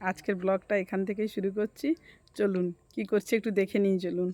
আজকের ব্লগটা এখান থেকেই শুরু করছি। চলুন কি করছি একটু দেখে নিই চলুন।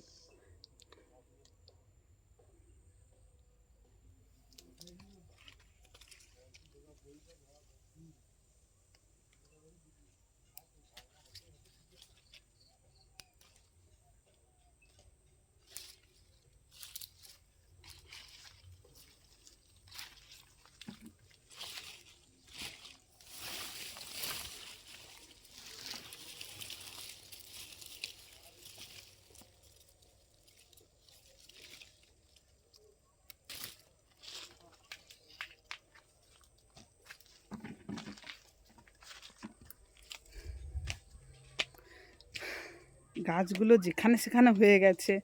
গাছগুলো যেখানে সেখানে হয়ে গেছে,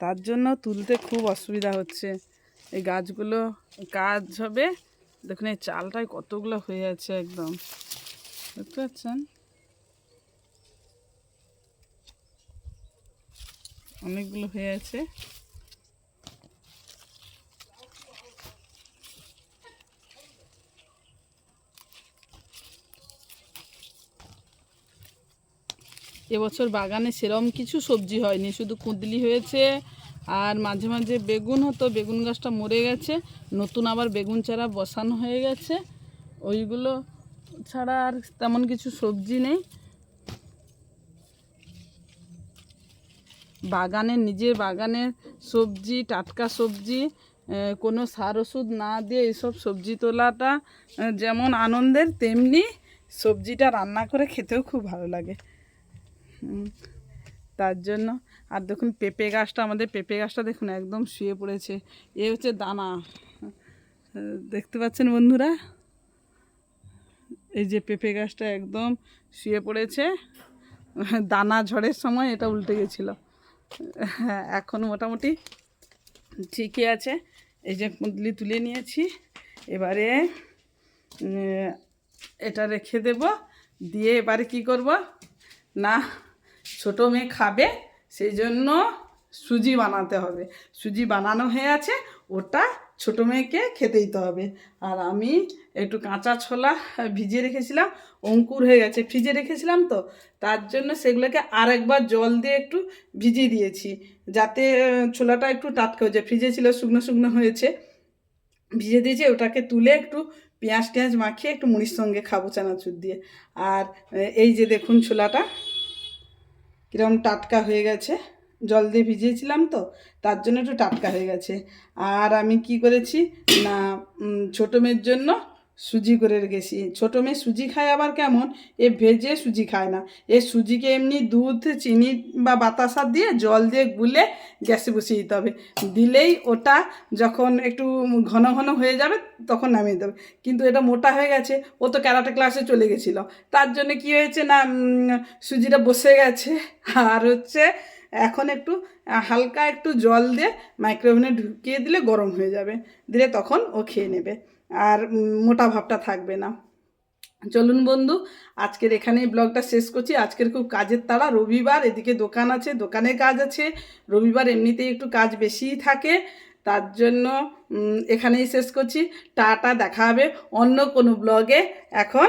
তার জন্য তুলতে খুব অসুবিধা হচ্ছে। এই গাছগুলো কাজ হবে। দেখুন, এই চালটায় কতগুলো হয়ে আছে একদম। দেখতে পাচ্ছেন? অনেকগুলো হয়ে আছে। এবছর বাগানে সেরম কিছু সবজি হয়নি, শুধু কুঁদলি হয়েছে আর মাঝে মাঝে বেগুন হতো, বেগুন গাছটা মরে গেছে, নতুন আবার বেগুন চারা বসানো হয়ে গেছে, ওইগুলো ছাড়া আর তেমন কিছু সবজি নেই। বাগানে, নিজের বাগানের সবজি, টাটকা সবজি কোনো সার ওষুধ না দিয়ে এইসব সবজি তোলাটা যেমন আনন্দের, তেমনি সবজিটা রান্না করে খেতেও খুব ভালো লাগে। তার জন্য। আর দেখুন, পেঁপে গাছটা, আমাদের পেঁপে গাছটা দেখুন, একদম শুয়ে পড়েছে। এ হচ্ছে দানা। দেখতে পাচ্ছেন বন্ধুরা? এই যে পেঁপে গাছটা একদম শুয়ে পড়েছে। দানা ঝড়ের সময় এটা উল্টে গেছিল। হ্যাঁ এখন মোটামুটি ঠিকই আছে। এই যে কুঁদলি তুলে নিয়েছি। এবারে এটা রেখে দেব। দিয়ে এবারে কি করব? না ছোটো মেয়ে খাবে সেই জন্য সুজি বানাতে হবে। সুজি বানানো হয়ে আছে, ওটা ছোটো মেয়েকে খেতে দিতে হবে। আর আমি একটু কাঁচা ছোলা ভিজিয়ে রেখেছিলাম, অঙ্কুর হয়ে গেছে। ফ্রিজে রেখেছিলাম তো, তার জন্য সেগুলোকে আরেকবার জল দিয়ে একটু ভিজিয়ে দিয়েছি, যাতে ছোলাটা একটু টাটকা হয়ে যায়। ফ্রিজে ছিল, শুকনো শুকনো হয়েছে। ভিজে দিয়েছি, ওটাকে তুলে একটু পেঁয়াজ টেঁয়াজ মাখিয়ে একটু মুড়ির সঙ্গে খাব চানাচুর দিয়ে। আর, এই যে দেখুন ছোলাটা কীরকম টাটকা হয়ে গেছে। জল দিয়ে ভিজিয়েছিলাম তো, তার জন্য একটু টাটকা হয়ে গেছে। আর আমি কি করেছি, না ছোটো মেয়ের জন্য সুজি করে রেখেছি। ছোটো মেয়ে সুজি খায় আবার কেমন? এ ভেজে সুজি খায় না। এ সুজিকে এমনি দুধ, চিনি বা বাতাসা দিয়ে জল দিয়ে গুলে গ্যাসে বসিয়ে দিতে হবে। দিলেই ওটা যখন একটু ঘন ঘন হয়ে যাবে তখন নামিয়ে দেবে। কিন্তু এটা মোটা হয়ে গেছে, ও তো ক্যারাটে ক্লাসে চলে গেছিল। তার জন্য কি হয়েছে না সুজিটা বসে গেছে। আর হচ্ছে এখন একটু হালকা একটু জল দিয়ে মাইক্রোওভেনে ঢুকিয়ে দিলে গরম হয়ে যাবে। দিলে তখন ও খেয়ে নেবে। আর মোটা ভাবটা থাকবে না। চলুন বন্ধু, আজকের এখানেই ব্লগটা শেষ করছি। আজকের খুব কাজের তাড়া, রবিবার এদিকে দোকান আছে, দোকানে কাজ আছে। রবিবার এমনিতেই একটু কাজ বেশিই থাকে, তার জন্য এখানেই শেষ করছি। টাটা, দেখা হবে অন্য কোনো ব্লগে। এখন